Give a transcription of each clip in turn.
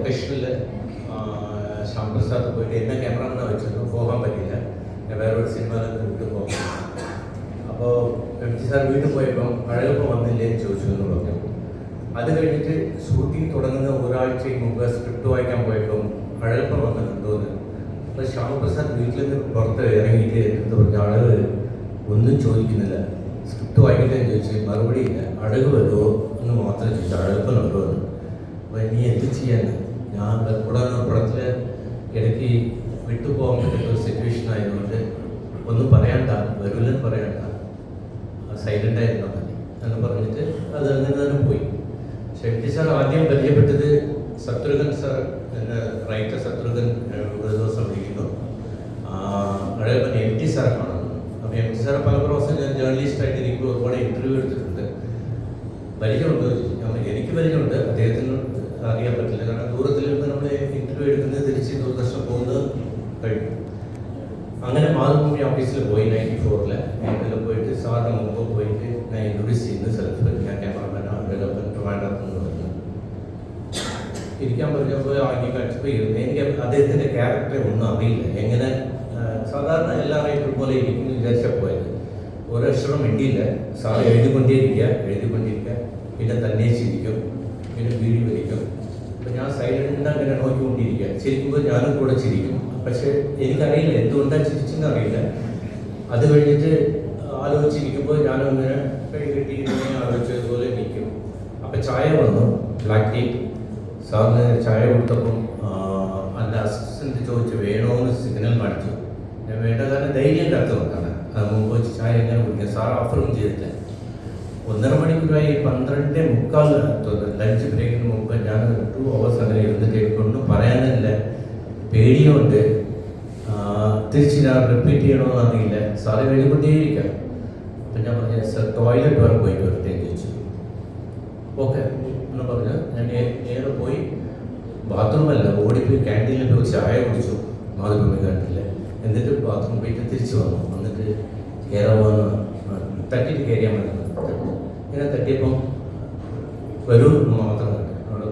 ലൊക്കേഷനിൽ ശ്യാമപ്രസാദ് പോയിട്ട് എന്നെ ക്യാമറമാനെ വെച്ചിരുന്നു. പോകാൻ പറ്റില്ല വേറൊരു സിനിമയിൽ വീട്ടിൽ പോകാം അപ്പോൾ എം ജി സാർ വീട്ടിൽ പോയപ്പോൾ അഴകപ്പം വന്നില്ലേ എന്ന് ചോദിച്ചു എന്ന് അത് കഴിഞ്ഞിട്ട് ഷൂട്ടിംഗ് തുടങ്ങുന്ന ഒരാഴ്ചയ്ക്ക് മുമ്പ് സ്ക്രിപ്റ്റ് വായിക്കാൻ പോയപ്പം അഴകപ്പം വന്നിട്ടുണ്ടോന്ന് അപ്പോൾ ശ്യാമപ്രസാദ് വീട്ടിൽ നിന്ന് പുറത്ത് ഇറങ്ങിയിട്ട് എന്ത് പറഞ്ഞു അഴക് ഒന്നും ചോദിക്കുന്നില്ല. സ്ക്രിപ്റ്റ് വായിക്കട്ടെ എന്ന് ചോദിച്ചു മറുപടി ഇല്ല. അഴക് വരുമോ എന്ന് മാത്രം ചോദിച്ചു. അഴകപ്പൻ വരുമോ എന്ന്. അപ്പോൾ നീ എന്ത് ചെയ്യാൻ ഞാൻ കൂടെ പടത്തിൽ ഇടയ്ക്ക് വിട്ടുപോകാൻ പറ്റുന്ന ഒരു സിറ്റുവേഷൻ ആയതുകൊണ്ട് ഒന്നും പറയണ്ട വരില്ലെന്ന് പറയണ്ട. സൈലന്റ് ആയിരുന്നു എന്ന് പറഞ്ഞിട്ട് അത് അങ്ങനെ തന്നെ പോയി. ഷെട്ടി സാർ ആദ്യം പരിചയപ്പെട്ടത് ശത്രുഘ്ൻ സാർ എന്ന റൈറ്റർ ശത്രുഘ്ൻ ഒരു ദിവസം വിളിക്കുന്നു. അഴകപ്പൻ എം ടി സാറെ കാണുന്നു. അപ്പോൾ എം ടി സാറെ പല പ്രാവശ്യം ഞാൻ ജേർണലിസ്റ്റായിട്ട് എനിക്ക് ഒരുപാട് ഇന്റർവ്യൂ എടുത്തിട്ടുണ്ട്. പരിചയമുണ്ട് എനിക്ക് പരിചയമുണ്ട് അദ്ദേഹത്തിന് അറിയാൻ പറ്റില്ല. കാരണം ദൂരത്തിലിരുന്ന് നമ്മൾ ഇന്റർവ്യൂ എടുക്കുന്നത് തിരിച്ച് ദൂരദർശനം പോകുന്നത് കഴിയും. അങ്ങനെ മാതൃഭൂമി ഓഫീസിൽ പോയി നയന്റി ഫോറിൽ അതിൽ പോയിട്ട് സാറിന് മുമ്പ് പോയിട്ട് ഞാൻ ഇൻട്രൊഡ്യൂസ് ചെയ്യുന്ന സെൽഫ് ഞാൻ ക്യാമറമാനാണ് ട്രിവാൻഡ്രത്ത് എന്ന് പറഞ്ഞു. ഇരിക്കാൻ പറഞ്ഞപ്പോൾ ആക്കി കഴിച്ചപ്പോൾ ഇരുന്ന്. എനിക്ക് അദ്ദേഹത്തിന്റെ ക്യാരക്ടർ ഒന്നും അറിയില്ല. എങ്ങനെ സാധാരണ എല്ലാ റൈറ്റർ പോലെ ഇരിക്കുന്നു വിചാരിച്ചാൽ പോയത്. ഒരക്ഷരം മിണ്ടിയില്ല. സാർ എഴുതിക്കൊണ്ടേയിരിക്കുക എഴുതിക്കൊണ്ടിരിക്കുക പിന്നെ തന്നെ ചിരിക്കും പിന്നെ വീടി വലിക്കും ഞാൻ സൈലന്റ് അങ്ങനെ നോക്കിക്കൊണ്ടിരിക്കുക. ചിരിക്കുമ്പോൾ ഞാനും കൂടെ ചിരിക്കും. പക്ഷേ എനിക്കറിയില്ല എന്തുകൊണ്ടാണ് ചിരിച്ചെന്ന് അറിയില്ല. അത് കഴിഞ്ഞിട്ട് ആലോചിച്ചിരിക്കുമ്പോൾ ഞാനങ്ങനെ ഇങ്ങനെ കൈ കെട്ടി ഇങ്ങനെ ആലോചിച്ചതുപോലെ നിൽക്കും. അപ്പം ചായ വന്നു. ബ്ലാക്ക് ടീ സാറിന് ചായ കൊടുത്തപ്പം അല്ല അസിസ്റ്റന്റ് ചോദിച്ചു വേണോന്ന് സിഗ്നൽ കാണിച്ചു. ഞാൻ വേണ്ട കാരണം ധൈര്യം കത്തുന്നതാണ് അത് മുമ്പ് ചായ എങ്ങനെ കുടിക്കുക സാർ ഓഫറും ചെയ്തില്ല ഒന്നര മണിക്കൂറായി പന്ത്രണ്ട് മുക്കാൽ ലഞ്ച് ബ്രേക്കിന് മുമ്പ് ഞാൻ ടു അവേഴ്സ് അങ്ങനെ ഇരുന്നിട്ട് ഒന്നും പറയാനില്ല. പേടിയുണ്ട്. തിരിച്ച് ഞാൻ റിപ്പീറ്റ് ചെയ്യണമെന്ന് അറിയില്ല. സാറ് എഴുതിക്കൊണ്ടേയിരിക്കാം. അപ്പം ഞാൻ പറഞ്ഞു സർ ടോയ്ലറ്റ് വരെ പോയി വരട്ടെ എന്ന് ചോദിച്ചു. ഓക്കെ എന്ന് പറഞ്ഞു. ഞാൻ നേരെ പോയി. ബാത്റൂമല്ല ഓടിപ്പോയി ക്യാന്റീനിൽ പോയി ചായ കുടിച്ചു. മാതൃഭൂമി ക്യാന്റീനിൽ എന്നിട്ട് ബാത്റൂം പോയിട്ട് തിരിച്ചു വന്നു. എന്നിട്ട് കയറാമെന്ന് തട്ടിട്ട് കയറിയാൽ മതി. ഇങ്ങനെ തട്ടിയപ്പം വരൂ എന്ന് മാത്രം അവിടെ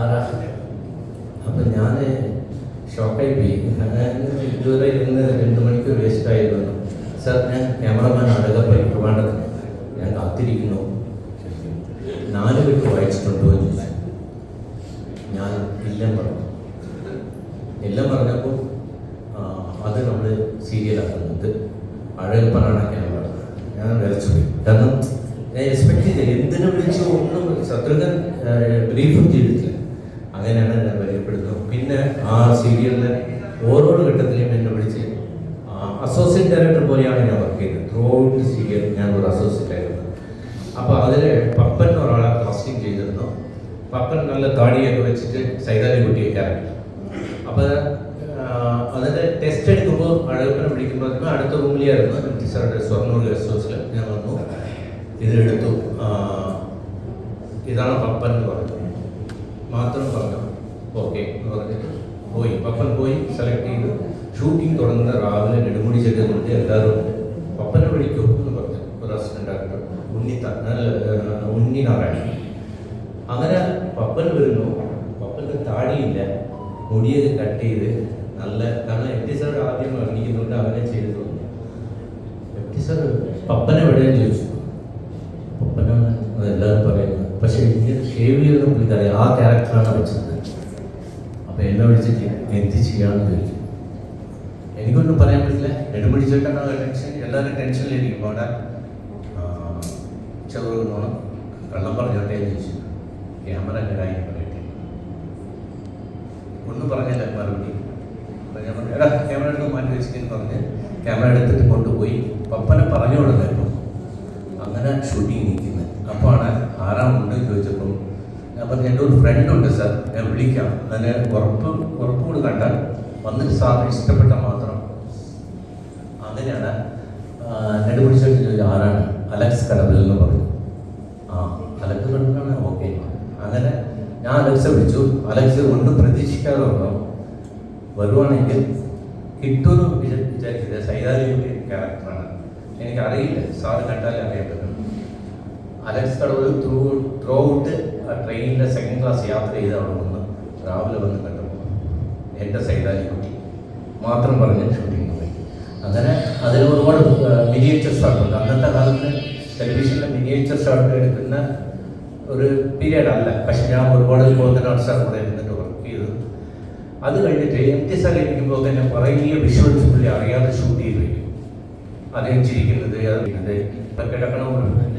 ആരാ? അപ്പം ഞാൻ ഷോക്കായി പോയി. ഞാൻ ഇതുവരെ ഇരുന്ന് രണ്ട് മണിക്കൂർ വേസ്റ്റ് ആയിരുന്നു. സാർ ഞാൻ ക്യാമറമാൻ അഴകപ്പൻ ട്രിവാൻഡ്രത്ത് ഞാൻ കാത്തിരിക്കുന്നു. നാല് പേർക്ക് വായിച്ചിട്ടുണ്ടോ ഞാൻ എല്ലാം പറഞ്ഞു. എല്ലാം പറഞ്ഞപ്പോൾ അത് നമ്മൾ സീരിയലാക്കുന്നുണ്ട് അഴകപ്പനാണ് ക്യാമറ. ഞാൻ വിളിച്ചുപോയി കാരണം ഞാൻ എക്സ്പെക്ട് ചെയ്തില്ല. എന്തിനു വിളിച്ചു ഒന്നും ശത്രുഘ്നൻ ബ്രീഫും ചെയ്തിട്ടില്ല. അങ്ങനെയാണ് ഞാൻ പരിചയപ്പെടുന്നത് പിന്നെ ആ സീരിയലിലെ ഓരോ ഘട്ടത്തിലും എന്നെ വിളിച്ച് അസോസിയേറ്റ് ഡയറക്ടർ പോലെയാണ് ഞാൻ വർക്ക് ചെയ്തത് ത്രൂ ഔട്ട് സീരിയൽ ഞാൻ ഒരു അസോസിയേറ്റ് ആയിരുന്നു. അപ്പോൾ അതിൽ പപ്പൻ ഒരാളെ കാസ്റ്റിംഗ് ചെയ്തിരുന്നു. പപ്പൻ നല്ല താടിയൊക്കെ വെച്ചിട്ട് സൈതാലി കുട്ടിയെ ക്യാരക്ടർ അപ്പോൾ അതിന്റെ ടെസ്റ്റ് എടുക്കുമ്പോൾ അഴകപ്പനെ വിളിക്കുമ്പോൾ അടുത്ത റൂമിലായിരുന്നു ടീച്ചറുടെ സ്വർണൂർ ഗസ്റ്റ് ഹൗസിൽ ഇതിലെടുത്തു. ഇതാണ് പപ്പൻ എന്ന് പറഞ്ഞത്. മാത്രം പറഞ്ഞു. ഓക്കെ എന്ന് പറഞ്ഞിട്ട് പോയി. പപ്പൻ പോയി സെലക്ട് ചെയ്ത്. ഷൂട്ടിംഗ് തുടങ്ങുന്ന രാവിലെ നെടുമുടി ചെടി കൊണ്ട് എല്ലാവരും പപ്പനെ വിളിക്കൂ എന്ന് പറഞ്ഞു. ഒരു അസിസ്റ്റന്റ് ആക്ടർ ഉണ്ണി ഉണ്ണി നാരായണൻ. അങ്ങനെ പപ്പൻ വരുന്നു. പപ്പന്റെ താടിയില്ല. മുടിയൊക്കെ കട്ട് ചെയ്ത് നല്ല കാരണം എം ടി സാർ ആദ്യം അഭിനയിക്കുന്നുണ്ട് അവനെ ചെയ്തു. എം ടി സാർ പപ്പനെ എവിടെയെന്ന് ചോദിച്ചു പപ്പനാണ് അതെല്ലാവരും പറയുന്നത്. പക്ഷേ എനിക്ക് ഷേവ് ചെയ്ത പുള്ളിക്കാരെ ആ ക്യാരക്ടറാണ് വെച്ചത് അപ്പോൾ എന്നെ വിളിച്ചിട്ട് എന്ത് ചെയ്യാമെന്ന് ചോദിച്ചു. എനിക്കൊന്നും പറയാൻ പറ്റില്ല. നെടുമുടി ചേട്ടനാണ് ടെൻഷൻ എല്ലാവരും ടെൻഷനിലിരിക്കും. അവിടെ ചെറുതോണം കള്ളം പറഞ്ഞോട്ടെ എന്ന് ചോദിച്ചു. ക്യാമറ എങ്ങനെയായി പറയട്ടെ. ഒന്നും പറഞ്ഞില്ല മറുപടി. ഞാൻ പറഞ്ഞു എടാ ക്യാമറ എടുത്ത് മാറ്റി വെച്ചിട്ടെന്ന് പറഞ്ഞ് ക്യാമറ എടുത്തിട്ട് കൊണ്ടുപോയി. പപ്പനെ പറഞ്ഞു അങ്ങനെ ഷൂട്ടിങ് നിൽക്കുന്നത്. അപ്പോഴാണ് ആരാമുണ്ട് ചോദിച്ചപ്പം ഞാൻ പറഞ്ഞു എന്റെ ഒരു ഫ്രണ്ടുണ്ട് സാർ ഞാൻ വിളിക്കാം. അതിന് ഉറപ്പ് ഉറപ്പ് കൂടി കണ്ടാൽ വന്നിട്ട് സാറിന് ഇഷ്ടപ്പെട്ട മാത്രം. അങ്ങനെയാണ് നെടുപിടിച്ചിട്ട് ചോദിച്ചു ആരാണ്? അലക്സ് കടവിൽ എന്ന് പറഞ്ഞു. ആ അലക്സ് കടവിലാണ്? ഓക്കെ. അങ്ങനെ ഞാൻ അലക്സ് വിളിച്ചു. അലക്സ് ഒന്നും പ്രതീക്ഷിക്കാതെ വന്നു. വരുവാണെങ്കിൽ കിട്ടുമെന്ന് വിചാ- വിചാരിച്ചത് സൈതാലിയുടെ ക്യാരക്ടറാണ് എനിക്കറിയില്ല. സാറ് കണ്ടാലേ പറ്റും അലക്സ് കടവ് ത്രൂ ത്രൂ ഔട്ട് ട്രെയിനിലെ സെക്കൻഡ് ക്ലാസ് യാത്ര ചെയ്ത് അവിടെ വന്ന് രാവിലെ വന്ന് കണ്ടപ്പോൾ എന്റെ സൈതാലി കുട്ടി. മാത്രം പറഞ്ഞ് ഷൂട്ടിങ് പോയി. അങ്ങനെ അതിൽ ഒരുപാട് മിനിയേച്ചർ ഷോട്ടുണ്ട് അന്നത്തെ കാലത്ത് ടെലിവിഷനിലെ മിനിയേച്ചർ ഷോട്ട് എടുക്കുന്ന ഒരു പീരീഡ് അല്ല. പക്ഷെ ഞാൻ ഒരുപാട് ഗോതനാട് സാർ കൂടെ ഇരുന്നിട്ട് വർക്ക് ചെയ്തു. അത് കഴിഞ്ഞിട്ട് എം ടി സാർ ഇരിക്കുമ്പോൾ തന്നെ കുറേ വിഷ്വൽസ് പുള്ളി അറിയാതെ ഷൂട്ട് ചെയ്ത് വയ്ക്കും അദ്ദേഹം ചിരിക്കുന്നത് അത് ഇത് ഇപ്പൊ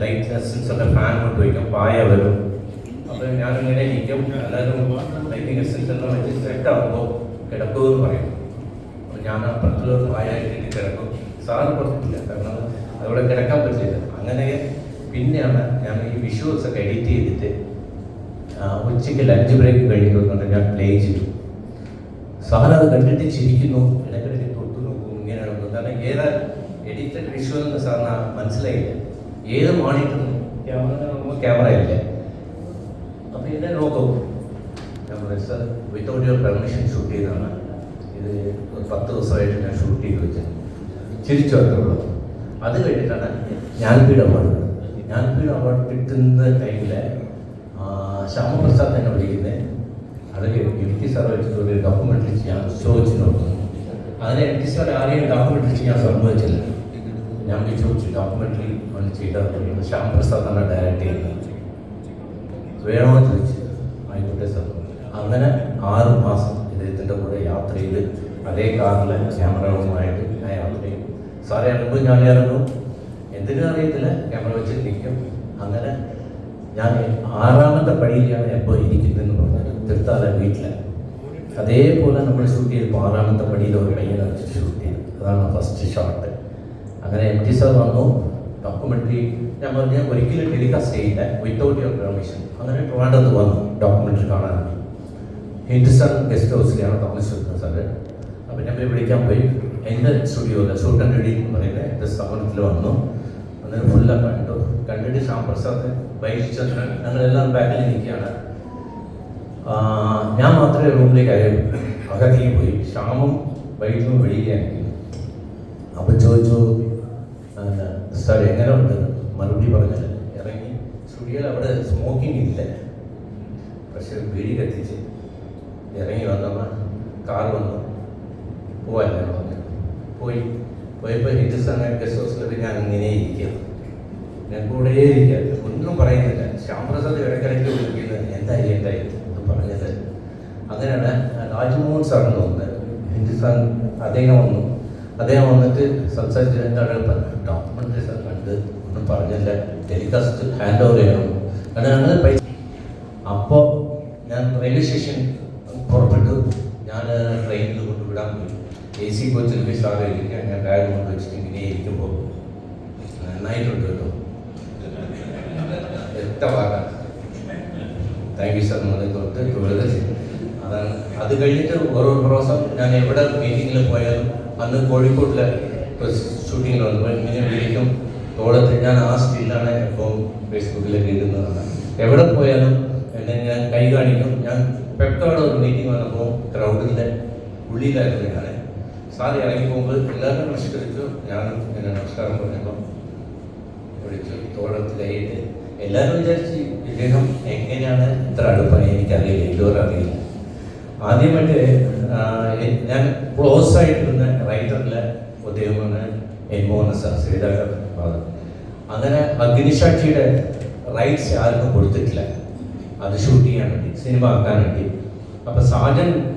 ലൈറ്റ് ലെസൻസ് ഒക്കെ ഫാൻ കൊണ്ട് വയ്ക്കും പായ വരും അപ്പോൾ ഞാനിങ്ങനെ ഇരിക്കും. എല്ലാവരും ലൈറ്റിംഗ് എല്ലാം വെച്ച് സെറ്റ് ആകുമ്പോൾ കിടക്കുമെന്ന് പറയും. അപ്പോൾ ഞാൻ അപ്പുറത്തുള്ള പായ ഇട്ടിട്ട് കിടക്കും. സാറ് പുറത്തില്ല കാരണം അതവിടെ കിടക്കാൻ പറ്റില്ല. അങ്ങനെ പിന്നെയാണ് ഞാൻ ഈ വിഷ്വൽസ് ഒക്കെ എഡിറ്റ് ചെയ്തിട്ട് ഉച്ചയ്ക്ക് ലഞ്ച് ബ്രേക്ക് കഴിഞ്ഞിട്ട് ഞാൻ പ്ലേ ചെയ്തു. സാറത് കണ്ടിട്ട് ചിരിക്കുന്നു. ഇടയ്ക്കിടയ്ക്ക് തൊട്ടു നോക്കും. ഇങ്ങനെ നടക്കും. കാരണം ഏതാ എഡിറ്റഡ് വിഷ്വൽ എന്ന് സാറിന് മനസ്സിലായില്ല. ഏത് മോണിറ്റർ ക്യാമറ നോക്കുമ്പോൾ ക്യാമറ ഇല്ല? അപ്പോൾ എന്നെ നോക്കും sir without your permission shoot ചെയ്തതാണ്. ഇത് പത്ത് ദിവസമായിട്ട് ഞാൻ ഷൂട്ട് ചെയ്ത് വെച്ചത് ചിരിച്ചു അത്രയുള്ളൂ അത് കഴിഞ്ഞിട്ടാണ് ജ്ഞാനപീഠ അവാർഡ് ജ്ഞാനപീഠ അവാർഡ് കിട്ടുന്ന ടൈമിൽ ശ്യാമപ്രസാദ് എന്നെ വിളിക്കുന്നത് അത് എം സാർ വെച്ചിട്ട് ഒരു ഡോക്യുമെന്ററി ചെയ്യാൻ ചോദിച്ചു നോക്കുന്നു അതിനെ എനിക്ക് സാർ ആരെയും ഡോക്യുമെന്ററി ചെയ്യാൻ സമ്മതിച്ചില്ല ഞാൻ ചോദിച്ചു ഡോക്യുമെന്ററി ഒന്ന് ചെയ്താൽ ശ്യാമപ്രസാദ് ആണ് ഡയറക്റ്റ് ചെയ്യുന്നത്. വേണോ ചോദിച്ചു. ആയിക്കോട്ടെ സാർ. അങ്ങനെ ആറ് മാസം ഇദ്ദേഹത്തിന്റെ കൂടെ യാത്ര ചെയ്ത് അതേ കാറിലെ ക്യാമറകളുമായിട്ട് ഞാൻ യാത്ര ചെയ്യും സാറേ അനുഭവം ഞാൻ ഇറങ്ങും. എന്തിനും അറിയത്തില്ല. ക്യാമറ വെച്ച് നിൽക്കും. അങ്ങനെ ഞാൻ ആറാമത്തെ പടിയിലാണ് എപ്പോൾ ഇരിക്കുന്നതെന്ന് പറഞ്ഞാൽ തീർത്താല വീട്ടിൽ അതേപോലെ നമ്മൾ ഷൂട്ട് ചെയ്ത് പാറാണത്തെ പടിയിൽ ഒരു പയ്യനെ വെച്ച് ഷൂട്ട് ചെയ്തു അതാണ് ഫസ്റ്റ് ഷോട്ട് അങ്ങനെ എം ടി സാർ വന്നു. ഡോക്യുമെന്ററി ഞാൻ പറഞ്ഞു ഒരിക്കലും ടെലികാസ്റ്റ് ചെയ്യില്ല. വിത്തൗട്ട് യുവർ പെർമിഷൻ അങ്ങനെ ട്രിവാൻഡ്രത്ത് വന്നു ഡോക്യുമെന്ററി കാണാൻ ഹിന്ദുസ്ഥാൻ ഗസ്റ്റ് ഹൗസിലാണ് താമസിച്ചിരുന്നത് സാറ് അപ്പം ഞാൻ പോയി വിളിക്കാൻ പോയി. എന്റെ സ്റ്റുഡിയോയിൽ ഷൂട്ട് ആൻഡ് റെഡി എന്ന് പറയുന്നത് എന്റെ സ്ഥാപനത്തിൽ വന്നു. അന്നേരം ഫുള്ള് കണ്ടു. കണ്ടിട്ട് ശ്യാം പ്രസാദ് വൈചന്ദ്രൻ ഞങ്ങളെല്ലാം ബാക്കിൽ നിൽക്കുകയാണ് മാത്രമേ റൂമിലേക്ക് അയ അകത്തേക്ക് പോയി ശ്യാമും വൈദ്യുവും വെളിയിലാണ് അപ്പം ചോദിച്ചു സാർ എങ്ങനെ ഉണ്ട് മറുപടി പറഞ്ഞാൽ ഇറങ്ങി സ്റ്റുഡിയോയിൽ അവിടെ സ്മോക്കിംഗ് ഇല്ല. പക്ഷെ വീടി കത്തിച്ച് ഇറങ്ങി വന്നമ്മ കാർ വന്നു. പോവല്ല പറഞ്ഞു പോയി പോയപ്പോൾ ഹിന്ദുസ്ഥാൻ ഗസ്റ്റ് ഹൗസിലൊക്കെ ഞാൻ ഇങ്ങനെ ഇരിക്കുക ഞാൻ കൂടെ ഇരിക്കുക ഒന്നും പറയുന്നില്ല. ശ്യാമപ്രസാദ് ഇടയ്ക്കിടയ്ക്ക് വിളിക്കുന്നത് എന്തായി എന്തായി അങ്ങനെയാണ് രാജ്മോഹൻ സാർ എന്ന് വന്നത് ഹിന്ദുസ്ഥാൻ അദ്ദേഹം വന്നു. അദ്ദേഹം വന്നിട്ട് സംസാരിച്ച് എന്താണ് ഡോക്യുമെന്ററി സാർ കണ്ട് ഒന്നും പറഞ്ഞില്ല. ടെലികാസ്റ്റ് ഹാൻഡ് ഓവർ ചെയ്യണം. അങ്ങനെ പൈസ അപ്പോൾ ഞാൻ റെയിൽവേ സ്റ്റേഷൻ പുറപ്പെട്ടു. ഞാൻ ട്രെയിനിൽ കൊണ്ടുവിടാൻ പോയി. എ സി കോച്ചിൽ പോയി സാറ് ഇരിക്കാൻ. ഞാൻ ബാഗ് കൊണ്ട് വെച്ചിട്ട് ഇങ്ങനെ ഇരിക്കുമ്പോൾ നന്നായിട്ടുണ്ട് കേട്ടോ. എത്ര വാക്കാണ് താങ്ക് യു സാർ എന്ന് തൊട്ട് തൊഴുത് അതാണ്. അത് കഴിഞ്ഞിട്ട് ഓരോ പ്രാവശ്യം ഞാൻ എവിടെ മീറ്റിങ്ങിൽ പോയാലും അന്ന് കോഴിക്കോട്ടിലെ ഷൂട്ടിങ്ങിൽ വന്നപ്പോൾ ഇങ്ങനെ വിളിക്കും. തോളത്ത് ഞാൻ ആ സ്റ്റില്ലാണ് ഇപ്പോൾ ഫേസ്ബുക്കിലൊക്കെ ഇടുന്നതാണ് എവിടെ പോയാലും എന്നെ ഞാൻ കൈ കാണിക്കും. ഞാൻ പെക്കാട് ഒരു മീറ്റിംഗ് വന്നപ്പോൾ ക്രൗഡിന്റെ ഉള്ളിലായിരുന്നു ഞാൻ സാറി ഇറങ്ങി പോകുമ്പോൾ എല്ലാവരും നമസ്കരിച്ചു. ഞാനും എന്നെ നമസ്കാരം പറഞ്ഞപ്പോൾ വിളിച്ചു. തോളത്ത് എല്ലാവരും വിചാരിച്ചു ഇദ്ദേഹം എങ്ങനെയാണ് ഇത്ര അടുപ്പായി എനിക്കറിയില്ല. ഇതുവരെ അറിയില്ല. ആദ്യമായിട്ട് ഞാൻ ക്ലോസ് ആയിട്ടിരുന്ന റൈറ്ററിലെ ഉദയമാണ് എൻമോഹൻ സാർ ശ്രീധരൻ ഫാദർ അങ്ങനെ അഗ്നിസാക്ഷിയുടെ റൈറ്റ്സ് ആർക്കും കൊടുത്തിട്ടില്ല. അത് ഷൂട്ട് ചെയ്യാൻ വേണ്ടി സിനിമ ആക്കാൻ വേണ്ടി. അപ്പോൾ സാജൻ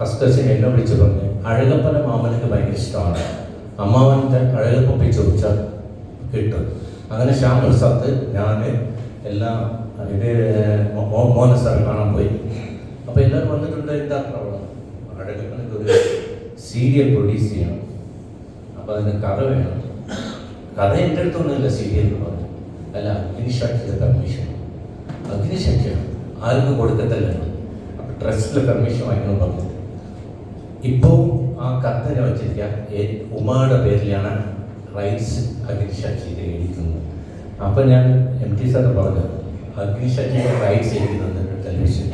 ഫസ്റ്റ് എന്നെ വിളിച്ചു പറഞ്ഞു അഴകപ്പന മാമനക്ക് ഭയങ്കര ഇഷ്ടമാണ്. അമ്മാവന്റെ അഴകപ്പൊപ്പി ചോദിച്ചാൽ കിട്ടും. അങ്ങനെ ശ്യാം പ്രസാദ് ഞാൻ എല്ലാം ഇത് മോ- മോ- മോഹൻ സാർ കാണാൻ പോയി. അപ്പോൾ എല്ലാവരും വന്നിട്ടുണ്ട് എന്താ പ്രോബ്ലം അഴകപ്പനക്ക് ഒരു സീരിയൽ പ്രൊഡ്യൂസ് ചെയ്യണം. അപ്പോൾ അതിന് കഥ വേണം. കഥ എന്റെ അടുത്തൊന്നുമില്ല സീരിയൽ എന്ന് പറഞ്ഞു അല്ല അഗ്നിശാക്ഷിയുടെ പെർമിഷൻ അഗ്നിശക്തിയാണ് ആർക്കും കൊടുക്കത്തില്ല. അപ്പോൾ ട്രസ്റ്റിലെ പെർമിഷൻ വാങ്ങിക്കണം പറഞ്ഞു ഇപ്പോൾ ആ കത്തിനെ വെച്ചിരിക്കുക. ഉമ്മയുടെ പേരിലാണ് റൈറ്റ്സ് അഗ്നിശക്തിയിൽ എഴുതിക്കുന്നത് അപ്പം ഞാൻ എം ടി സാറ് പറഞ്ഞു അഗ്നിശക്തിയുടെ റൈറ്റ്സ് എഴുതി തന്നിട്ടുണ്ട് ടെലിവിഷൻ.